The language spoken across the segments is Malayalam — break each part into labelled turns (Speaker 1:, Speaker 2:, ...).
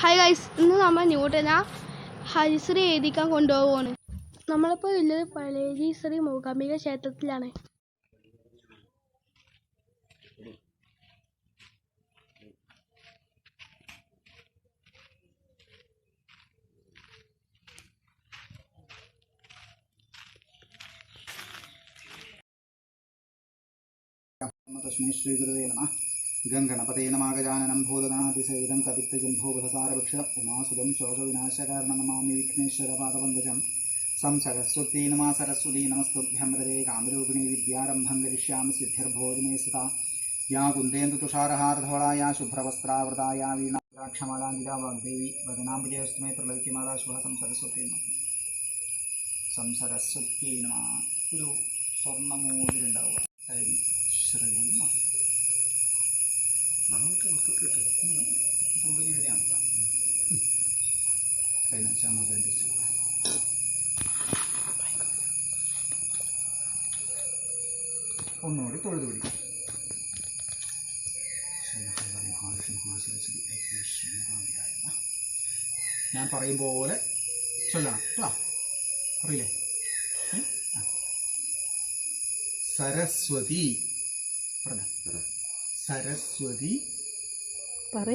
Speaker 1: ഹായ് ഗൈസ് ഇന്ന് നമ്മൾ ന്യൂട്ടന ഹരിശ്രീ എഴുതിക്കാൻ കൊണ്ടുപോവുകയാണ്. നമ്മളിപ്പോൾ ഉള്ളത് പഴേരി ശ്രീ മൂകാംബിക ക്ഷേത്രത്തിലാണ്.
Speaker 2: തസ്മൈ ശ്രീഗുരുവേ നമ. ഗംഗണപതേ നമാഗജാനനം ഭൂതനാതിസേവിതം കപിത്തജംഭൂപസാരവൃക്ഷ ഉമാസുതം ശോകവിനാശകാരണം നമാമി വിഘ്നേശ്വരപാദപങ്കജം സംസരസ്വതീ നമ സരസ്വതീ നമസ്തുഭ്യം വരദേ കാമരൂപിണി വിദ്യാരംഭം കരിഷ്യാമി സിദ്ധിർഭോജനേ സുത യാ കുന്ദേന്ദു തുഷാരഹാരധവളാ യാ ശുഭ്രവസ്ത്രാവൃതാ യാ വീണാക്ഷമാലാംഗിതാ വാഗ്ദേവി വദനാംബുജയസ്മേ ശുഭ സംസരസ്വതീ നമ. സംസരസ്വതീ നമ. ഒരു സ്വർണമോതിരുണ്ടാവുക ഹരി ശ്രീ നമ തുമ്പിനി വരെയാണ് കഴിഞ്ഞ ചാമോദരന്റെ ഒന്നുകൂടി തൊഴുതു പിടിക്കും ഞാൻ പറയും പോലെ ചൊല്ലണം കേട്ടോ അറിയില്ലേ ഉം? ആ. സരസ്വതി പറഞ്ഞ സരസ്വതി.
Speaker 1: പറ.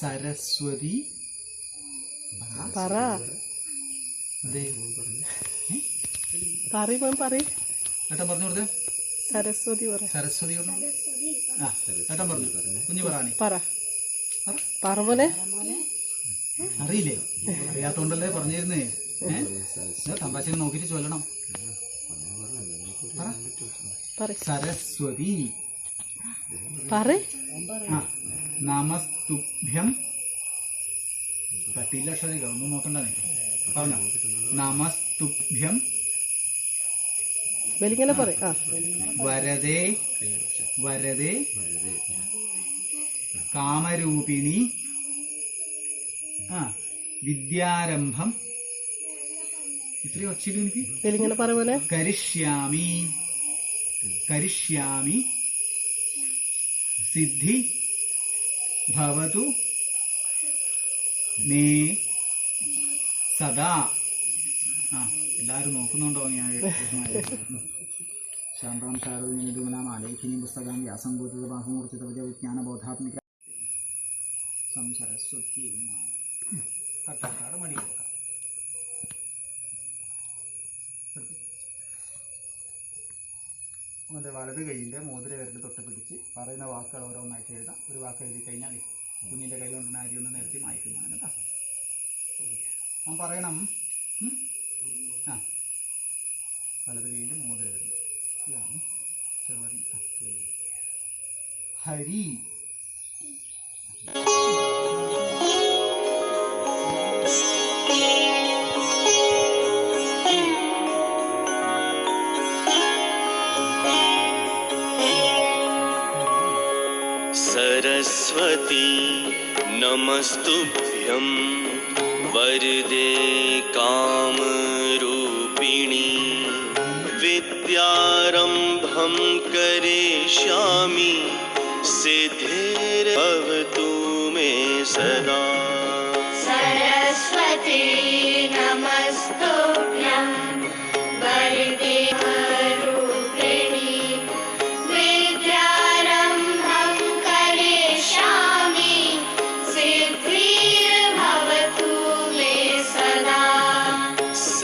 Speaker 2: സരസ്വതി.
Speaker 1: പറ.
Speaker 2: അതെ
Speaker 1: പറ പറ.
Speaker 2: ഏട്ടൻ പറഞ്ഞു കൊടുത്തേ.
Speaker 1: സരസ്വതി പറ.
Speaker 2: സരസ്വതി ആ ഏട്ടൻ പറഞ്ഞു. കുഞ്ഞു
Speaker 1: പറ
Speaker 2: പറ.
Speaker 1: പറമോനെ
Speaker 2: അറിയില്ലേ? അറിയാത്തോണ്ടല്ലേ പറഞ്ഞിരുന്നേ. തമ്പാശ നോക്കിട്ട് ചൊല്ലണം. സരസ്വതി.
Speaker 1: പറ.
Speaker 2: നമസ്തുഭ്യം. തട്ടില്ല അക്ഷരിക ഒന്നും നോക്കണ്ട പറഞ്ഞോ. നമസ്തുഭ്യം.
Speaker 1: വെലിങ്ങനെ പറ. ആ.
Speaker 2: വരദേ. വരദേ. കാമരൂപിണി. ആ. വിദ്യാരംഭം. ഇത്രയും ഒച്ചിലും എനിക്ക്?
Speaker 1: വെലിങ്ങനെ പറ പോലെ
Speaker 2: കരിഷ്യാമി. കരിഷ്യാമി. സിദ്ധി ഭവതു മേ സദാ ആ എല്ലാവരും നോക്കുന്നുണ്ടോ ഞാൻ ശാന്താം ശാരദീനാം ആലേഖിനി പുസ്തകം വ്യാസംകൂതിത ബാഹുമൂർത്തിത വിജ്ഞാനബോധാത്മിക സംസരസ്വതി കട്ടാക്കാട് മടി കൊടുക്കാം അവന്റെ വലത് കൈയിന്റെ മോതിര വിരൽ തൊട്ട് പിടിച്ച് പറയുന്ന വാക്കുകൾ ഓരോന്നായിട്ട് എഴുതാം. ഒരു വാക്ക് എഴുതി കഴിഞ്ഞാൽ കുഞ്ഞിന്റെ കൈ കൊണ്ടുള്ള അരി ഒന്ന് നിർത്തി മായ്ക്കുന്നതാണ് കേട്ടോ. അവൻ പറയണം. ആ. വലത് കൈയിന്റെ മോതിര വിരൽ ഇതാണ് ചെറുപടി ഹരി.
Speaker 3: सरस्वती नमस्तुभ्यं वरदे कामरूपिणी। विद्यारम्भं करिष्यामि